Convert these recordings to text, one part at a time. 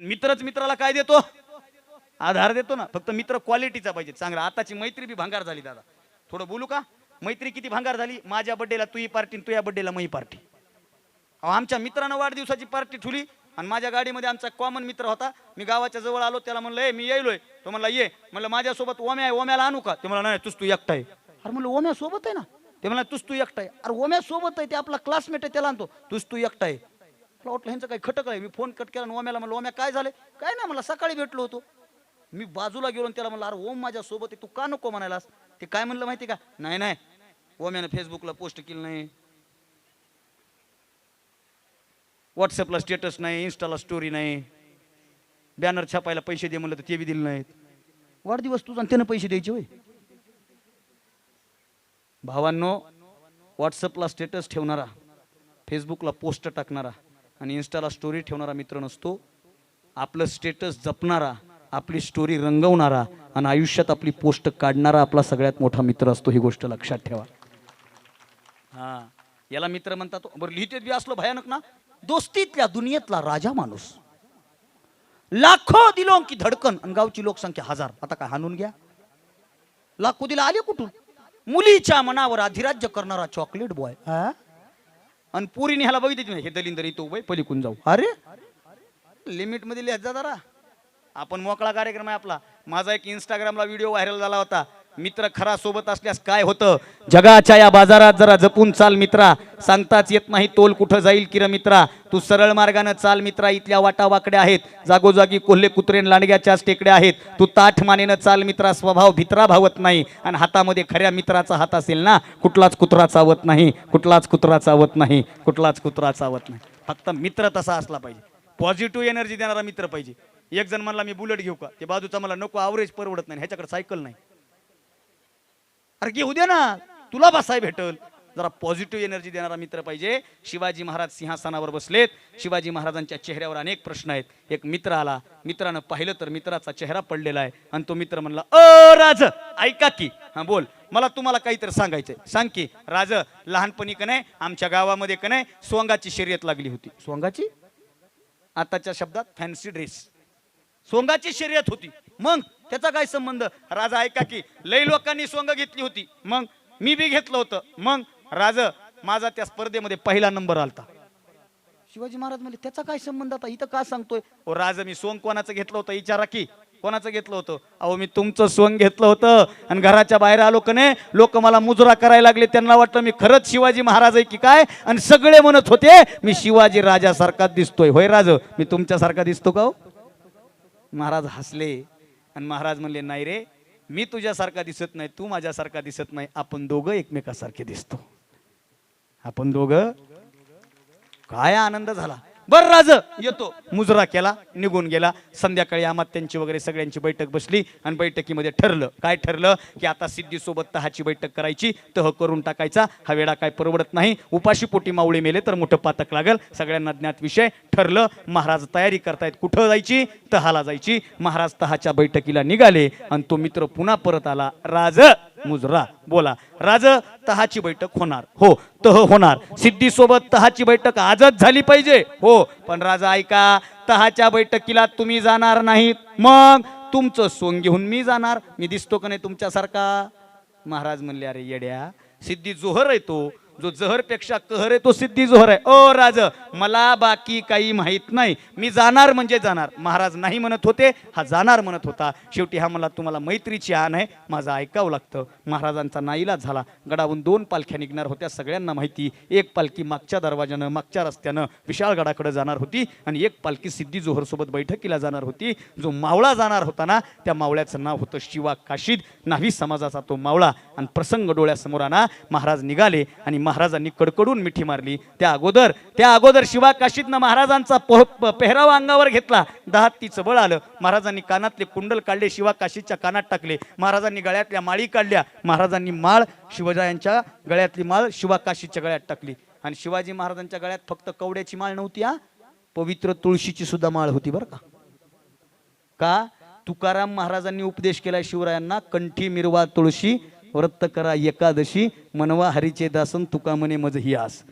मित्रच मित्राला काय देतो? आधार देतो ना. फक्त मित्र क्वालिटीचा पाहिजे. चांगला. आताची मैत्री बी भांगार झाली दादा. थोडं बोलू का? मैत्री किती भांगार झाली? माझ्या बड्डेला तुही पार्टी तुझ्या बड्डेला मी पार्टी अहो आमच्या मित्रानं वाढदिवसाची पार्टी ठेवली आणि माझ्या गाडीमध्ये आमचा कॉमन मित्र होता. मी गावाच्या जवळ आलो त्याला म्हणलं ए मी येईलोय तो म्हणला ये. म्हणलं माझ्यासोबत ओम्या आहे ओम्याला आणू का? ते म्हणला नाही तुझ तू एकटा आहे. अरे म्हणलं ओम्या सोबत आहे ना? ते म्हणला तुझ तू एकटा आहे. अरे ओम्या सोबत आहे ते आपला क्लासमेट आहे त्याला आणतो. तुझ तू एकटा आहे. मला वाटलं ह्यांचं काही खटक आहे. मी फोन कट केला आणि ओम्याला म्हणलं ओम्या काय झालं? काय नाही मला सकाळी भेटलो होतो. मी बाजूला गेलो आणि त्याला म्हणलं अरे ओम माझ्या सोबत आहे तू का नको म्हणायलास ते काय म्हणलं माहिती का? नाही नाही. ओम्यानं फेसबुकला पोस्ट केलं नाही. व्हॉट्सअपला स्टेटस नाही इन्स्टाला स्टोरी नाही. बॅनर छापायला पैसे दे म्हणलं तर ते बी दिले नाहीत. वाढदिवस तुझा त्यानं पैसे द्यायचे होय. भावांनो व्हॉट्सअपला स्टेटस ठेवणारा फेसबुकला पोस्ट टाकणारा आणि इन्स्टाला स्टोरी ठेवणारा मित्र नसतो. आपलं स्टेटस जपणारा आपली स्टोरी रंगवणारा आणि आयुष्यात आपली पोस्ट काढणारा आपला सगळ्यात मोठा मित्र असतो ही गोष्ट लक्षात ठेवा. हा. याला मित्र म्हणतात बरं लिहितेत बी असलो भयानक ना? दोस्तीतल्या दुनियेतला राजा माणूस. लाखो दिलो की धडकन आणि गावची लोकसंख्या हजार. आता काय हाणून घ्या? लाखो दिला आले कुठून? मुलीच्या मनावर अधिराज्य करणारा चॉकलेट बॉय आणि पुरीने ह्याला बघितली हे दलिंदर इथं उभं आहे, पलीकडून जाऊ. अरे. लिमिटमध्ये लिहत जा जरा. आपण मोकळा कार्यक्रम आहे आपला. माझा एक इंस्टाग्रामला व्हिडिओ व्हायरल झाला होता. मित्र खरा सोबत असल्यास काय होतं? जगाच्या या बाजारात जरा जपून चाल मित्रा. सांगताच येत नाही तोल कुठं जाईल किर मित्रा. तू सरळ मार्गानं चाल मित्रा. इथल्या वाटा वाकड्या आहेत. जागोजागी कोल्हे कुत्रेन लांडग्याच्याच टेकड्या आहेत. तू ताठ मानेनं चाल मित्रा. स्वभाव भित्रा भावत नाही. आणि हातामध्ये खऱ्या मित्राचा हात असेल ना कुठलाच कुत्रा चावत नाही. कुठलाच कुत्रा चावत नाही. कुठलाच कुत्रा चावत नाही. फक्त मित्र तसा असला पाहिजे. पॉझिटिव्ह एनर्जी देणारा मित्र पाहिजे. एक जण म्हणला मी बुलेट घेऊ का? ते बाजूचा मला नको आवरेज परवडत नाही. ह्याच्याकडे सायकल नाही. अरे घेऊ दे ना तुला बसाय भेटल. जरा पॉझिटिव्ह एनर्जी देणारा मित्र पाहिजे. शिवाजी महाराज सिंहासनावर बसलेत. शिवाजी महाराजांच्या चेहऱ्यावर अनेक प्रश्न आहेत. एक मित्र आला. मित्रानं पाहिलं तर मित्राचा चेहरा पडलेला आहे. आणि तो मित्र म्हणला अ राज ऐका की. हा बोल. मला तुम्हाला काहीतरी सांगायचंय. सांग की राज लहानपणी का नाही आमच्या गावामध्ये का नाही सोंगाची शर्यत लागली होती. सोंगाची? आताच्या शब्दात फॅन्सी ड्रेस सोंगाची शर्यत होती. मग? त्याचा काय संबंध? राजा ऐका की लई लोकांनी सोंग घेतली होती. मग मी बी घेतलं होतं. मग राज माझा त्या स्पर्धेमध्ये पहिला नंबर आलता. शिवाजी महाराज म्हणजे त्याचा काय संबंध आता? इथं का सांगतोय? ओ राज मी सोंग कोणाचं घेतलं होतं? विचारा की कोणाचं घेतलं होतं? अहो मी तुमचं सोंग घेतलं होतं आणि घराच्या बाहेर आलो का नाही? लोक मला मुजरा करायला लागले. त्यांना वाटलं मी खरंच शिवाजी महाराज आहे की काय? आणि सगळे म्हणत होते मी शिवाजी राजासारखा दिसतोय. होय राज मी तुमच्यासारखा दिसतो का हो? महाराज हसले. आणि महाराज म्हणले नाही रे मी तुझ्यासारखा दिसत नाही तू माझ्यासारखा दिसत नाही आपण दोघं एकमेकासारखे दिसतो. आपण दोघं काय आनंद झाला. बर राज येतो. मुजरा केला निघून गेला. संध्याकाळी अमात्यांची वगैरे सगळ्यांची बैठक बसली आणि बैठकीमध्ये ठरलं. काय ठरलं? की आता सिद्धीसोबत तहाची बैठक करायची तह करून टाकायचा. हा वेळा काय परवडत नाही. उपाशी पोटी मावळी मेले तर मोठं पातक लागल. सगळ्यांना ज्ञात विषय. ठरलं महाराज तयारी करतायत कुठं जायची? तहाला जायची. महाराज तहाच्या बैठकीला निघाले आणि तो मित्र पुन्हा परत आला. राज! मुजरा बोला. राज तहाची बैठक होणार. हो तह होणार. सिद्धी सोबत तहाची बैठक आजच झाली पाहिजे. हो पण राजा ऐका. तहाच्या बैठकीला तुम्ही जाणार नाहीत. मग तुमचं सोंग घेऊन मी जाणार. मी दिसतो का नाही तुमच्यासारखा? महाराज म्हणले अरे येड्या सिद्धी जोहर आहे तो. जो जहरपेक्षा कहर आहे तो सिद्धी जोहर आहे. ओ राज मला बाकी काही माहीत नाही. मी जाणार म्हणजे जाणार. महाराज नाही म्हणत होते हा जाणार म्हणत होता. शेवटी हा मला तुम्हाला मैत्रीची आण आहे. माझं ऐकावं लागतं. महाराजांचा नाईलाज झाला. गडावून दोन पालख्या निघणार होत्या. सगळ्यांना माहिती. एक पालखी मागच्या दरवाजानं मागच्या रस्त्यानं विशाळगडाकडे जाणार होती आणि एक पालखी सिद्धी जोहरसोबत बैठकीला जाणार होती. जो मावळा जाणार होता ना त्या मावळ्याचं नाव होतं शिवा काशीद. नावी समाजाचा तो मावळा. आणि प्रसंग डोळ्यासमोर आणा. महाराज निघाले आणि महाराजांनी कडकडून मिठी मारली. त्या अगोदर त्या अगोदर शिवा काशीतनं महाराजांचा पोह- प- पेहराव अंगावर घेतला. दहात तीचं बळ आलं. महाराजांनी कानातले कुंडल काढले शिवा काशीदच्या कानात टाकले. महाराजांनी गळ्यातल्या माळी काढल्या. महाराजांनी माळ शिवजयांच्या गळ्यातली माळ शिवा काशीदच्या गळ्यात टाकली. आणि शिवाजी महाराजांच्या गळ्यात फक्त कवड्याची माळ नव्हती हा? पवित्र तुळशीची सुद्धा माळ होती बरं का? का? तुकाराम महाराजांनी उपदेश केला शिवरायांना कंठी मिरवा तुळशी व्रत करा एकादशी मनवा हरीचे दासन तुका म्हणे मज ही आस.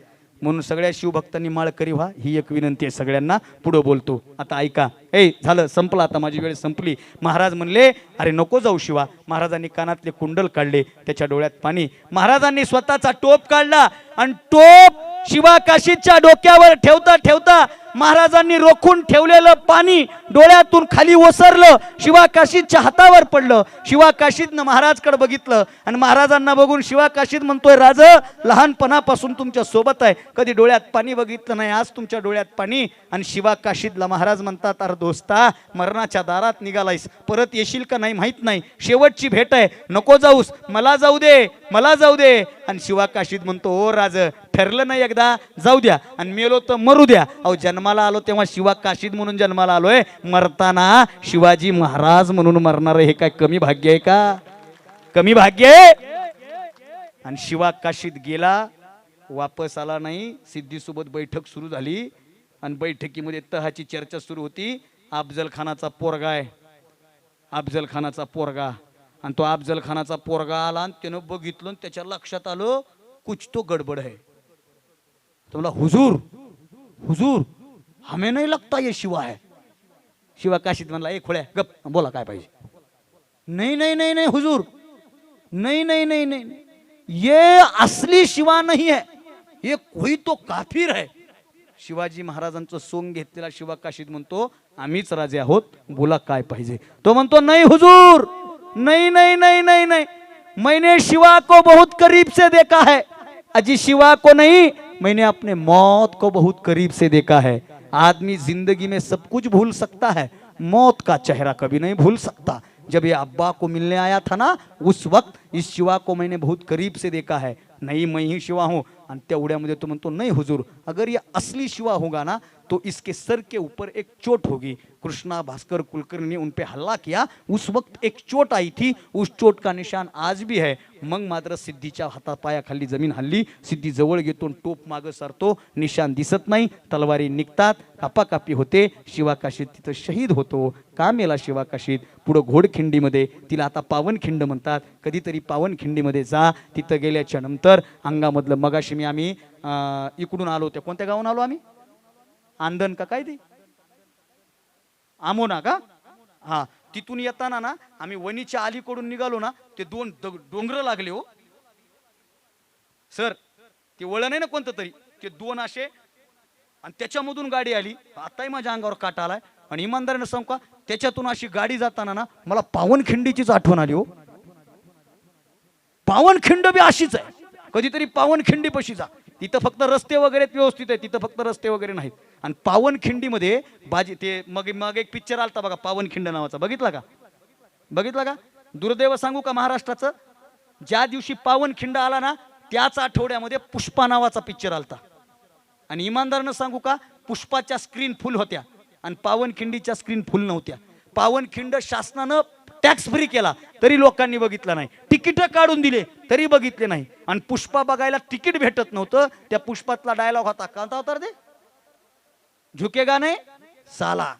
म्हणून सगळ्या शिवभक्तांनी माळ करी व्हा ही एक विनंती आहे सगळ्यांना. पुढं बोलतो. आता ऐका. ए झालं संपलं आता माझी वेळ संपली. महाराज म्हणले अरे नको जाऊ शिवा. महाराजांनी कानातले कुंडल काढले त्याच्या डोळ्यात पाणी. महाराजांनी स्वतःचा टोप काढला आणि टोप शिवा काशीच्या डोक्यावर ठेवता ठेवता महाराजांनी रोखून ठेवलेलं पाणी डोळ्यातून खाली ओसरलं शिवा काशीच्या हातावर पडलं. शिवा काशीतनं महाराजकडे बघितलं आणि महाराजांना बघून शिवा काशीत म्हणतोय राज लहानपणापासून तुमच्यासोबत आहे. कधी डोळ्यात पाणी बघितलं नाही आज तुमच्या डोळ्यात पाणी. आणि शिवा काशीतला महाराज म्हणतात अर्ध दोस्ता मरणाच्या दारात निघालायस. परत येशील का नाही माहीत नाही. शेवटची भेट आहे. नको जाऊस. मला जाऊ दे. मला जाऊ दे. आणि शिवा काशीद म्हणतो ओ राज ठरलं नाही एकदा. जाऊ द्या. आणि मेलो तर मरू द्या. अहो जन्माला आलो तेव्हा शिवा काशीद म्हणून जन्माला आलोय. मरताना शिवाजी महाराज म्हणून मरणार हे काय कमी भाग्य आहे का? कमी भाग्य आहे? आणि शिवा काशीद गेला. वापस आला नाही. सिद्धीसोबत बैठक सुरू झाली. आणि बैठकीमध्ये तहाची चर्चा सुरू होती. अफजल खानाचा पोरगा आहे. अफजल खानाचा पोरगा. आणि तो अफजल खानाचा पोरगा आला आणि त्यानं बघितलं आणि त्याच्या लक्षात आलं कुछ तो गडबड आहे. तुम्हाला हुजूर हुजूर हमें नाही लगता ये शिवा आहे शिवा काशीत म्हणला एक खोळ्या गप बोला काय पाहिजे. नाही नाही नाही नाही हुजूर. नाही नहीं नहीं नहीं नहीं. ये असली शिवा नहीं है. ये कोई तो काफिर है. शिवाजी महाराजांचं सोंग घेतलेला शिवा काशीत म्हणतो आम्हीच राजे आहोत बोला काय पाहिजे. तो म्हणतो नाही हुजूर नाही नाही नाही नाही नाही. मैंने शिवा को बहुत करीब से देखा है. अजी शिवा को नहीं मैंने अपने मौत को बहुत करीब से देखा है. आदमी जिंदगी में सब कुछ भूल सकता है मौत का चेहरा कभी नहीं भूल सकता. जब ये अब्बा को मिलने आया था ना उस वक्त इस शिवा को मैंने बहुत करीब से देखा है. नहीं मैं ही शिवा हूँ. आणि त्या उड्यामध्ये तो म्हणतो नाही हुजूर अगर या असली शिवा होगा ना तो इसके सर के ऊपर एक चोट होगी। कृष्णा भास्कर कुलकर्णी ने उन पर हल्ला किया। उस वक्त एक चोट आई थी। उस चोट का निशान आज भी है। मग मात्र सिद्धीच्या हातापायाखाली जमीन हल्ली। सिद्धी जवळ घेतो टोप मागं सरतो। निशान दिसत नाही। तलवारी निघतात। कापाकापी होते। शिवाकाशीत तिथं शहीद होतो। का मेला शिवाकाशीत। पुढं घोडखिंडीमध्ये तिला आता पावनखिंड म्हणतात। कधीतरी पावनखिंडीमध्ये जा। तिथं गेल्याच्यानंतर अंगामधलं मगाशी मी आम्ही इकडून आलो होत्या कोणत्या गावून आलो आम्ही? आंदन का काय ते? आमोना का? हा तिथून येताना ना आम्ही वणीच्या अलीकडून निघालो ना ते दोन डोंगर लागले हो. सर ते वळण आहे ना कोणतं तरी ते दोन असे आणि त्याच्यामधून गाडी आली. आताही माझ्या अंगावर काटा आलाय. आणि इमानदारीनं सांगू का त्याच्यातून अशी गाडी जाताना ना मला पावनखिंडीचीच आठवण आली हो. पावनखिंड बी अशीच आहे. कधीतरी पावनखिंडी पशी जा. तिथं फक्त रस्ते वगैरे व्यवस्थित आहे तिथं फक्त रस्ते वगैरे नाहीत. आणि पावनखिंडीमध्ये बाजी ते मग मग एक पिक्चर आलता बघा पावनखिंड नावाचा. बघितला का? बघितला का? दुर्दैव सांगू का महाराष्ट्राचं? ज्या दिवशी पावनखिंड आला ना त्याच आठवड्यामध्ये पुष्पा नावाचा पिक्चर आलता. आणि इमानदारनं सांगू का पुष्पाच्या स्क्रीन फुल होत्या आणि पावनखिंडीच्या स्क्रीन फुल नव्हत्या. पावनखिंड शासनानं टॅक्स फ्री केला तरी लोकांनी बघितलं नाही. तिकीट काढून दिले तरी बघितले नाही. आणि पुष्पा बघायला तिकीट भेटत नव्हतं. त्या पुष्पातला डायलॉग होता. कोणता होता रे ते झुकेगा नाही? साला.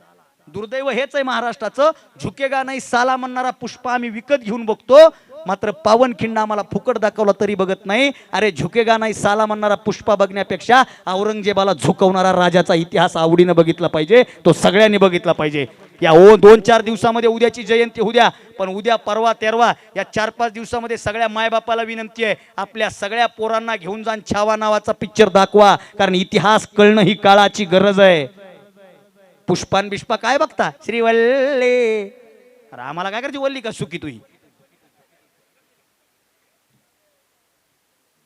दुर्दैव हेच आहे महाराष्ट्राचं. झुकेगा नाही साला म्हणणारा पुष्पा आम्ही विकत घेऊन बघतो. मात्र पावनखिंड आम्हाला फुकट दाखवला तरी बघत नाही. अरे झुकेगा नाही साला म्हणणारा पुष्पा बघण्यापेक्षा औरंगजेबाला झुकवणारा राजाचा इतिहास आवडीनं बघितला पाहिजे. तो सगळ्यांनी बघितला पाहिजे. या ओ दोन चार दिवसामध्ये उद्याची जयंती होऊ द्या पण उद्या परवा तेरवा या चार पाच दिवसामध्ये सगळ्या मायबापाला विनंती आहे आपल्या सगळ्या पोरांना घेऊन जाण छावा नावाचा पिक्चर दाखवा कारण इतिहास कळणं ही काळाची गरज आहे. पुष्पान बिष्पा काय बघता? श्रीवल्ले. अरे आम्हाला काय करायची वल्ली का सुखी तुही?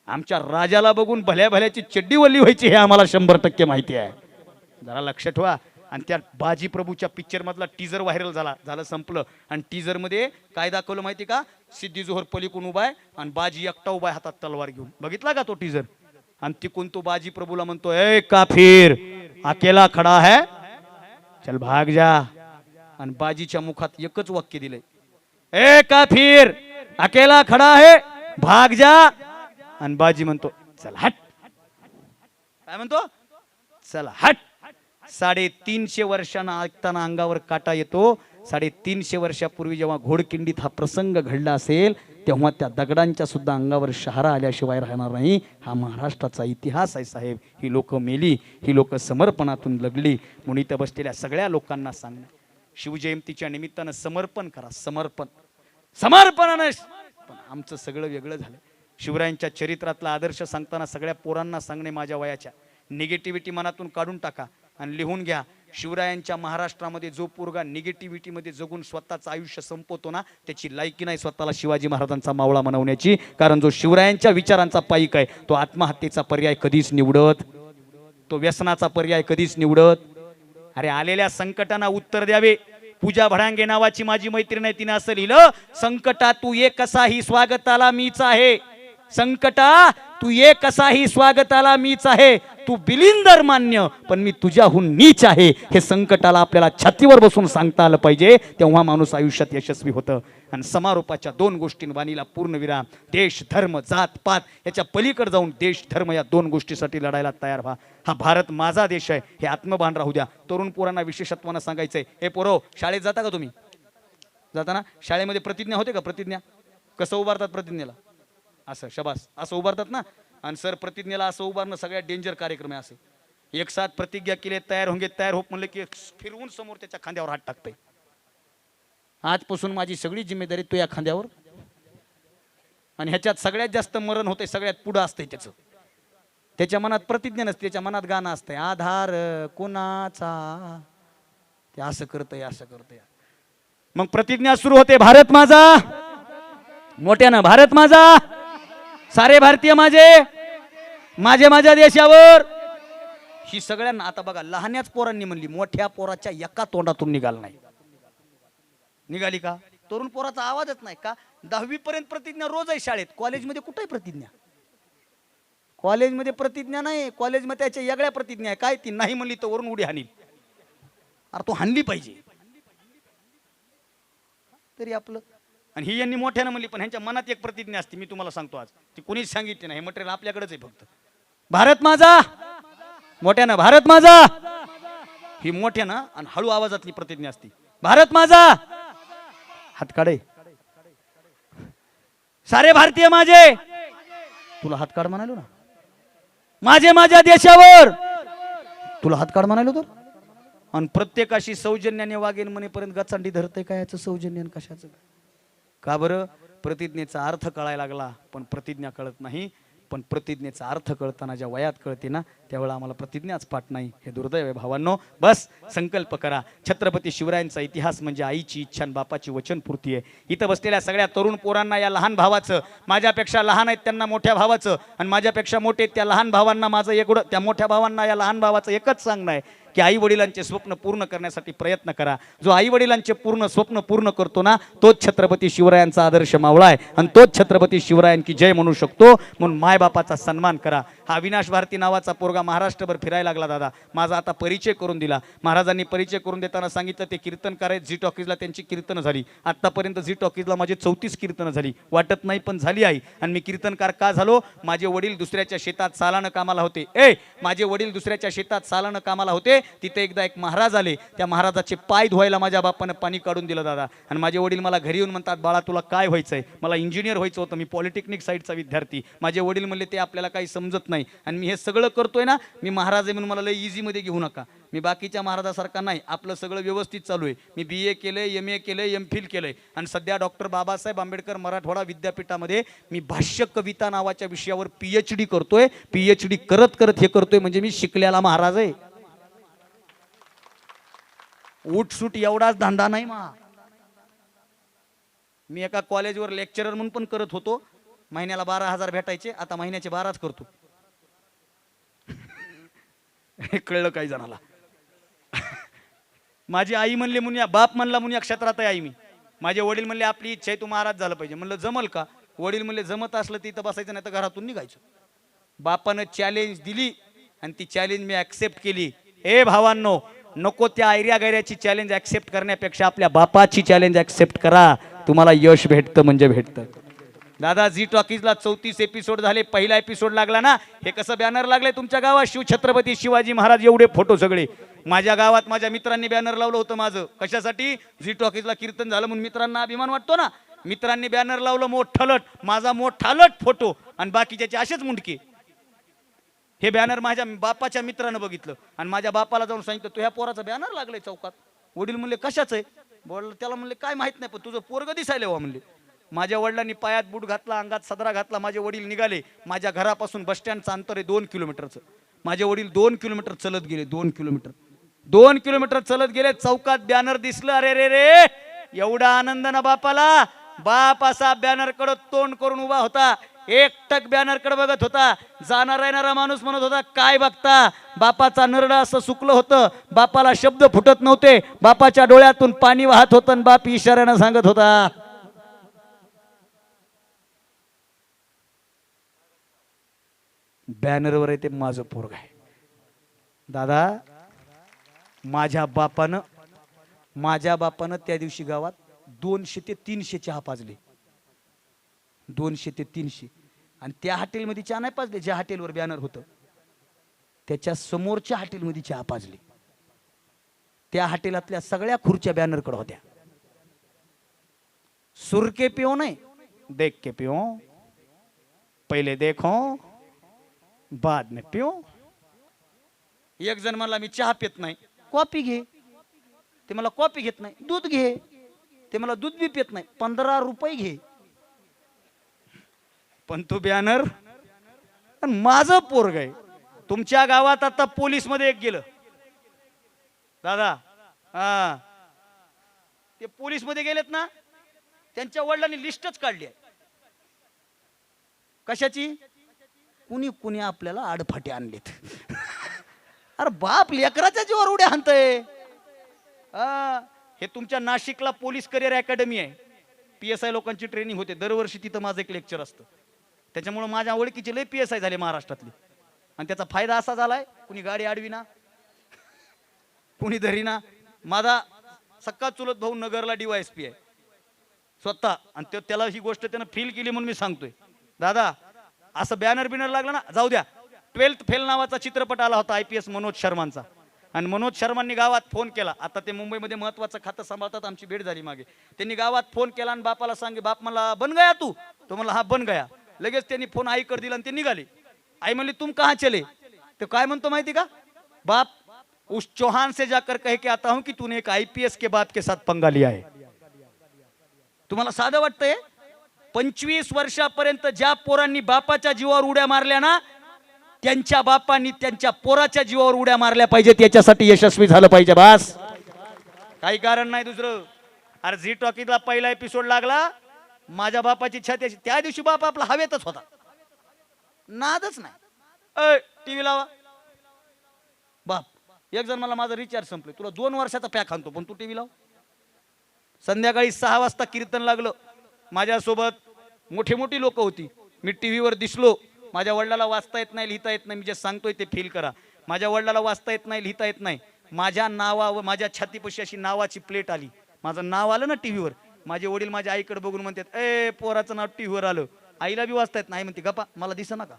आमच्या राजाला बघून भल्या भल्याची चड्डी वल्ली व्हायची हे आम्हाला शंभर टक्के माहिती आहे. जरा लक्ष ठेवा. आणि त्या बाजी प्रभूच्या पिक्चर मधला टीजर व्हायरल झाला झालं संपलं. आणि टीजरमध्ये काय दाखवलं माहिती का? सिद्धी जोहर पलीकून उभा आहे आणि बाजी एकटा उभा आहे हातात तलवार घेऊन. बघितला का तो टीजर आणि तिकून तो बाजी प्रभूला म्हणतो ए काफीर अकेला खडा है? चल भाग जा. आणि बाजीच्या मुखात एकच वाक्य दिलंय ए काफीर अकेला खडा है? भाग जा. आणि बाजी म्हणतो चल हट. काय म्हणतो? चल हट. साडेतीनशे वर्षांना ऐकताना अंगावर काटा येतो. साडेतीनशे वर्षापूर्वी जेव्हा घोडकिंडीत हा प्रसंग घडला असेल तेव्हा त्या दगडांच्या सुद्धा अंगावर शहारा आल्याशिवाय राहणार नाही. हा महाराष्ट्राचा इतिहास आहे साहेब. ही लोक मेली ही लोक समर्पणातून लगली. म्हणून इथं बसलेल्या सगळ्या लोकांना सांगणं शिवजयंतीच्या निमित्तानं समर्पण करा समर्पण. समर्पणानं पण आमचं सगळं वेगळं झालं. शिवरायांच्या चरित्रातला आदर्श सांगताना सगळ्या पोरांना सांगणे माझ्या वयाच्या. निगेटिव्हिटी मनातून काढून टाका. आणि लिहून घ्या शिवरायांच्या महाराष्ट्रामध्ये जो पोरगा निगेटिव्हिटीमध्ये जगून स्वतःचं आयुष्य संपवतो ना त्याची लायकी नाही स्वतःला शिवाजी महाराजांचा मावळा मनवण्याची कारण जो शिवरायांच्या विचारांचा पाईक आहे तो आत्महत्येचा पर्याय कधीच निवडत तो व्यसनाचा पर्याय कधीच निवडत. अरे आलेल्या संकटांना उत्तर द्यावे. पूजा भडांगे नावाची माझी मैत्रीण आहे तिने असं लिहिलं संकटा तू ये कसाही स्वागताला मीच आहे. संकटा तू ये कसाही स्वागताला मीच आहे. तू बिलिंदर मान्य पण मी तुझ्याहून नीच आहे. हे संकटाला आपल्याला छातीवर बसून सांगता आलं पाहिजे. तेव्हा माणूस आयुष्यात यशस्वी होतं. आणि समारोपाच्या दोन गोष्टींवाणीला पूर्णविराम. देश धर्म जात पात याच्या पलीकडे जाऊन देश धर्म या दोन गोष्टीसाठी लढायला तयार व्हा. हा भारत माझा देश आहे. हे आत्मभान राहू द्या. तरुण पोरांना विशेषत्वानं सांगायचंय हे पोरो शाळेत जाता का तुम्ही? जाताना? शाळेमध्ये प्रतिज्ञा होते का प्रतिज्ञा? कसं उभारतात प्रतिज्ञेला? असं शबास. असं उभारतात ना? आणि सर प्रतिज्ञेला असं उभारणं सगळ्यात डेंजर कार्यक्रम आहे असं. एक साथ प्रतिज्ञा केली तयार होंगे तयार होप म्हणलं की फिरवून समोर त्याच्या खांद्यावर हात टाकतंय. आजपासून माझी सगळी जिम्मेदारी तो या खांद्यावर. आणि ह्याच्यात सगळ्यात जास्त मरण होते सगळ्यात पुढं असतंय त्याचं. त्याच्या मनात प्रतिज्ञा नसते त्याच्या मनात गाणं असतंय आधार कोणाचा? ते असं करतंय असं करतंय. मग प्रतिज्ञा सुरू होते भारत माझा. मोठ्यानं भारत माझा. सारे भारतीय माझे. माझ्या माझ्या देशावर. ही सगळ्यांना आता बघा लहान्याच पोरांनी म्हणली मोठ्या पोराच्या एका तोंडातून निघाल नाही. निघाली का? तरुण पोराचा आवाजच नाही का? दहावी पर्यंत प्रतिज्ञा रोज आहे शाळेत कॉलेजमध्ये कुठे आहे प्रतिज्ञा? कॉलेजमध्ये प्रतिज्ञा नाही कॉलेजमध्ये त्याच्या वेगळ्या प्रतिज्ञा आहे. काय ती नाही म्हणली तर वरून उडी हानील अरे तो हानली पाहिजे. तरी आपलं. आणि ही यांनी मोठ्यानं म्हणली पण ह्यांच्या मनात एक प्रतिज्ञा असते मी तुम्हाला सांगतो आज. ती कोणीच सांगितली नाही हे मटेरियल आपल्याकडेच आहे फक्त. भारत माझा. मोठ्यानं भारत माझा. ही मोठ्यानं आणि हळू आवाजातली प्रतिज्ञा असती. भारत माझा. हात काढे सारे भारतीय माझे. तुला हात काढ म्हणालो ना? माझे माझ्या देशावर. तुला हात काढ म्हणालो तर? आणि प्रत्येकाशी सौजन्याने वागेन म्हणेपर्यंत गचांडी धरते काय याचं सौजन्य कशाचं? का बरं? प्रतिज्ञेचा अर्थ कळायला लागला पण प्रतिज्ञा कळत नाही. पण प्रतिज्ञेचा अर्थ कळताना ज्या वयात कळते ना त्यावेळेला आम्हाला प्रतिज्ञाच पाठ नाही. हे दुर्दैव आहे भावांनो. बस संकल्प करा. छत्रपती शिवरायांचा इतिहास म्हणजे आईची इच्छा आणि बापाची वचनपूर्ती आहे. इथं बसलेल्या सगळ्या तरुण पोरांना या लहान भावाचं माझ्यापेक्षा लहान आहेत त्यांना मोठ्या भावाचं आणि माझ्यापेक्षा मोठे आहेत त्या लहान भावांना माझं एकडं त्या मोठ्या भावांना या लहान भावाचं एकच सांगणं आहे. की आई वडिलांचे स्वप्न पूर्ण करण्यासाठी प्रयत्न करा. जो आई वडिलांचे पूर्ण स्वप्न पूर्ण करतो ना तोच छत्रपती शिवरायांचा आदर्श मावळा आहे. आणि तोच छत्रपती शिवरायांची जय म्हणू शकतो. म्हणून मायबापाचा सन्मान करा. हा अविनाश भारती नावाचा पोरगा महाराष्ट्रभर फिरायला लागला दादा. माझा आता परिचय करून दिला. महाराजांनी परिचय करून देताना सांगितलं ते कीर्तनकार आहेत. झी टॉकीजला त्यांची कीर्तन झाली. आत्तापर्यंत झी टॉकीजला माझी चौतीस कीर्तन झाली. वाटत नाही पण झाली आहे. आणि मी कीर्तनकार का झालो? माझे वडील दुसऱ्याच्या शेतात सालानं कामाला होते. ए माझे वडील दुसऱ्याच्या शेतात सालानं कामाला होते. तिथे एकदा एक महाराज आले. त्या महाराजाचे पाय धुवायला माझ्या बापानं पाणी काढून दिलं दादा. आणि माझे वडील मला घरी येऊन म्हणतात बाळा तुला काय व्हायचंय? मला इंजिनियर व्हायचं होतं. मी पॉलिटेक्निक साईडचा विद्यार्थी. माझे वडील म्हणले ते आपल्याला काही समजत नाही. आणि मी हे सगळं करतोय ना मी महाराज आहे म्हणून मला लय इझीमध्ये घेऊ नका. मी बाकीच्या महाराजासारखा नाही. आपलं सगळं व्यवस्थित चालू आहे. मी बी ए केलंय एम ए केलंय एम फिल केलंय. आणि सध्या डॉक्टर बाबासाहेब आंबेडकर मराठवाडा विद्यापीठामध्ये मी भाष्य कविता नावाच्या विषयावर पी एच डी करतोय. पी एच डी करत करत हे करतोय. म्हणजे मी शिकल्याला महाराज आहे. उठसूट एवढाच धंदा नाही मा. मी एका कॉलेजवर लेक्चरर म्हणून पण करत होतो. महिन्याला बारा हजार भेटायचे आता महिन्याचे बाराच करतो. हे कळलं काही जणाला. माझी आई म्हणली मुनिया बाप म्हणला म्हणून या क्षेत्रात आहे आई मी. माझे वडील म्हणले आपली इच्छा आहे तू महाराज झालं पाहिजे. म्हणलं जमल का? वडील म्हणले जमत असलं ती बसायचं नाही तर घरातून निघायचं. बापानं चॅलेंज दिली आणि ती चॅलेंज मी ऍक्सेप्ट केली. ए भावांनो नको त्या आयऱ्या गैऱ्याची चॅलेंज ऍक्सेप्ट करण्यापेक्षा आपल्या बापाची चॅलेंज ऍक्सेप्ट करा. तुम्हाला यश भेटतं म्हणजे भेटतं. दादा झी टॉकीजला चौतीस एपिसोड झाले पहिला एपिसोड लागला ना? हे कसं बॅनर लागले तुमच्या गावात? शिव छत्रपती शिवाजी महाराज एवढे फोटो सगळे. माझ्या गावात माझ्या मित्रांनी बॅनर लावलं होतं माझं. कशासाठी? झी टॉकीजला कीर्तन झालं म्हणून मित्रांना अभिमान वाटतो ना? मित्रांनी बॅनर लावलं मोठं लट. माझा मोठा लट फोटो आणि बाकीच्याचे असेच मुंडके. हे बॅनर माझ्या बापाच्या मित्रानं बघितलं. आणि माझ्या बापाला जाऊन सांगितलं तू ह्या बॅनर लागलंय चौकात. वडील म्हणले कशाच आहे? बोल त्याला म्हणले काय माहीत नाही पण तुझं पोरग दिसायला वा म्हणले. माझ्या वडिलांनी पायात बूट घातला अंगात सदरा घातला माझे वडील निघाले. माझ्या घरापासून बस स्टँडचं अंतर आहे दोन किलोमीटरचं. माझे वडील दोन किलोमीटर चलत गेले दोन किलोमीटर. दोन किलोमीटर चलत गेले चौकात बॅनर दिसलं अरे रे रे एवढा आनंद ना बापाला. बाप असा बॅनरकडे तोंड करून उभा होता. एकटक बॅनरकडे बघत होता. जाणारा येणारा माणूस म्हणत होता काय बघता? बापाचा नरडा असं सुकलं होतं. बापाला शब्द फुटत नव्हते. बापाच्या डोळ्यातून पाणी वाहत होतं आणि बाप इशाऱ्यानं सांगत होता बॅनरवर आहे ते माझं पोरग आहे. दादा माझ्या बापानं माझ्या बापानं त्या दिवशी गावात दोनशे ते तीनशे चहा पाजले. दोनशे ते तीनशे. आणि त्या हॉटेलमध्ये चहा नाही पाजले ज्या हॉटेलवर बॅनर होतं. त्याच्या समोरच्या हॉटेलमध्ये चहा पाजले. त्या हॉटेलातल्या सगळ्या खुर्च्या बॅनरकडे होत्या. सुर के पिओ नाही. देख के पिओ. पहिले देखो. बाद में पिओ. एक जण मला मी चहा पित नाही. कॉफी घे. ते मला कॉफी घेत नाही. दूध घे. ते मला दूध बी पित नाही. पंधरा रुपये घे. पण तो बॅनर माझं पोरग आहे. तुमच्या गावात आता पोलीसमध्ये एक गेलं. दादा हा. ते पोलीसमध्ये गेलेत ना त्यांच्या वडिलांनी लिस्टच काढली आहे कशाची? कुणी कुणी आपल्याला आडफाटे आणलेत. अरे बाप लेकराच्या जीवावर उड्या हाणतय हा, हे तुमच्या नाशिकला पोलीस करिअर अकॅडमी आहे. पी एस आय लोकांची ट्रेनिंग होते. दरवर्षी तिथं माझं एक लेक्चर असतं. त्याच्यामुळं माझ्या ओळखीचे लय पी एस आय झाले महाराष्ट्रातले. आणि त्याचा फायदा असा झालाय कुणी गाडी आडविना कुणी धरीना. माझा सक्का चुलत भाऊ नगरला डीवायएसपी आहे. स्वतः. आणि त्यो- त्याला ही गोष्ट त्यानं फील केली म्हणून मी सांगतोय. दादा असं बॅनर बिनर लागला ना जाऊ द्या. ट्वेल्थ फेल नावाचा चित्रपट आला होता आय पी एस मनोज शर्मांचा. आणि मनोज शर्मांनी गावात फोन केला. आता ते मुंबईमध्ये महत्वाचं खातं सांभाळतात आमची भेट झाली मागे. त्यांनी गावात फोन केला आणि बापाला सांगे बाप मला बन गया तू? तो म्हणला हा बन गया. लगेच त्यांनी फोन आईकडे दिला आणि ते निघाले. आई म्हणली तुम कहाँ चले? तर काय म्हणतो माहिती का? बाप उस चौहान से जाकर कहे की आता हूं की तूने एक आयपीएस के बाप के साथ पंगा लिया आहे तुम्हाला साधं वाटतंय? पंचवीस वर्षापर्यंत ज्या पोरांनी बापाच्या जीवावर उड्या मारल्या ना त्यांच्या बापांनी त्यांच्या पोराच्या जीवावर उड्या मारल्या पाहिजेत याच्यासाठी यशस्वी झालं पाहिजे बास. काही कारण नाही दुसरं. अरे झी टॉकीला पहिला एपिसोड लागला माझ्या बापाची छाती त्या दिवशी बाप आपला हवेतच होता. नादच नाही. टीव्ही लावा. बाप एक जण मला माझं रिचार्ज संपले तुला दोन वर्षाचा पॅक आणतो पण तू टीव्ही लाव. संध्याकाळी सहा वाजता कीर्तन लागलं. माझ्यासोबत मोठी मोठी लोक होती. मी टी व्हीवर दिसलो. माझ्या वडिलाला वाचता येत नाही लिहिता येत नाही. मी जे सांगतोय ते फील करा. माझ्या वडिलाला वाचता येत नाही लिहिता येत नाही. माझ्या नावावर माझ्या छातीपाशी अशी नावाची प्लेट आली. माझं नाव आलं ना टी व्हीवर माझे वडील माझ्या आईकडे बघून म्हणतात ए पोराचं नाव टी व्हीवर आलं. आईला बी वाचता येत नाही. म्हणते गप्पा मला दिस नका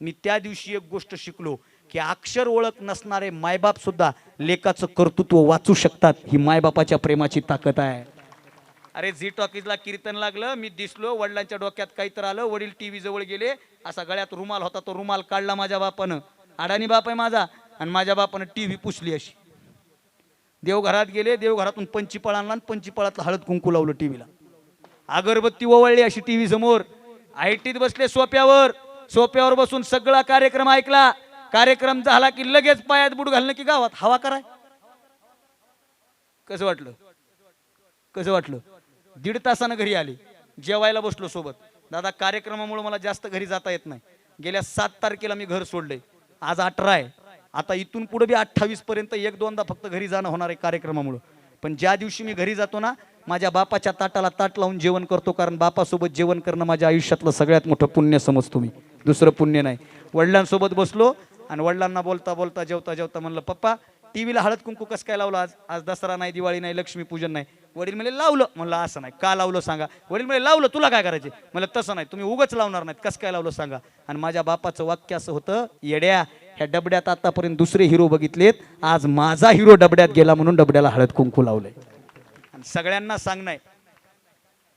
मी त्या दिवशी एक गोष्ट शिकलो की अक्षर ओळख नसणारे मायबाप सुद्धा लेखाचं कर्तृत्व वाचू शकतात ही मायबापाच्या प्रेमाची ताकद आहे. अरे झी टॉकीजला कीर्तन लागलं मी दिसलो वडिलांच्या डोक्यात काहीतरी आलं वडील टीव्ही जवळ गेले असा गळ्यात रुमाल होता तो रुमाल काढला माझ्या बापानं. अडाणी बाप आहे माझा आणि माझ्या बापानं टीव्ही पुसली अशी. देवघरात गेले देवघरातून पंचीपळ आणला आणि पंचीपळातलं हळद कुंकू लावलं टीव्हीला. अगरबत्ती ओवळली अशी टीव्ही समोर. आयटीत बसले सोप्यावर. सोप्यावर बसून सगळा कार्यक्रम ऐकला. कार्यक्रम झाला की लगेच पायात बुट घालणं की गावात. हवा कराय. कसं वाटलं? कसं वाटलं? दीड तासानं घरी आले. जेवायला बसलो सोबत. दादा कार्यक्रमामुळे मला जास्त घरी जाता येत नाही. गेल्या सात तारखेला मी घर सोडले आज अठरा आहे. आता इथून पुढे बी अठ्ठावीस पर्यंत एक दोनदा फक्त घरी जाणं होणार आहे कार्यक्रमामुळं. पण ज्या दिवशी मी घरी जातो ना माझ्या बापाच्या ताटाला ताट लावून जेवण करतो कारण बापासोबत जेवण करणं माझ्या आयुष्यातलं सगळ्यात मोठं पुण्य समजतो मी. दुसरं पुण्य नाही. वडिलांसोबत बसलो आणि वडिलांना बोलता बोलता जेवता जेवता म्हणलं पप्पा टीव्हीला हळद कुंकू कसं काय लावलं आज? आज दसरा नाही दिवाळी नाही लक्ष्मीपूजन नाही. वडील म्हणजे लावलं. म्हणलं असं नाही. का लावलं सांगा? वडील म्हणजे लावलं तुला काय करायचे म्हणलं तसं नाही तुम्ही उगच लावणार नाहीत. कसं काय लावलं सांगा? आणि माझ्या बापाचं वाक्य असं होतं येड्या ह्या डबड्यात आतापर्यंत दुसरे हिरो बघितलेत. आज माझा हिरो डबड्यात गेला म्हणून डबड्याला हळद कुंकू लावलंय. सगळ्यांना सांगणं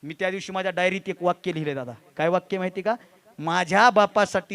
मी त्या दिवशी माझ्या डायरीत एक वाक्य लिहिले दादा. काय वाक्य माहिती का? माझ्या बापासाठी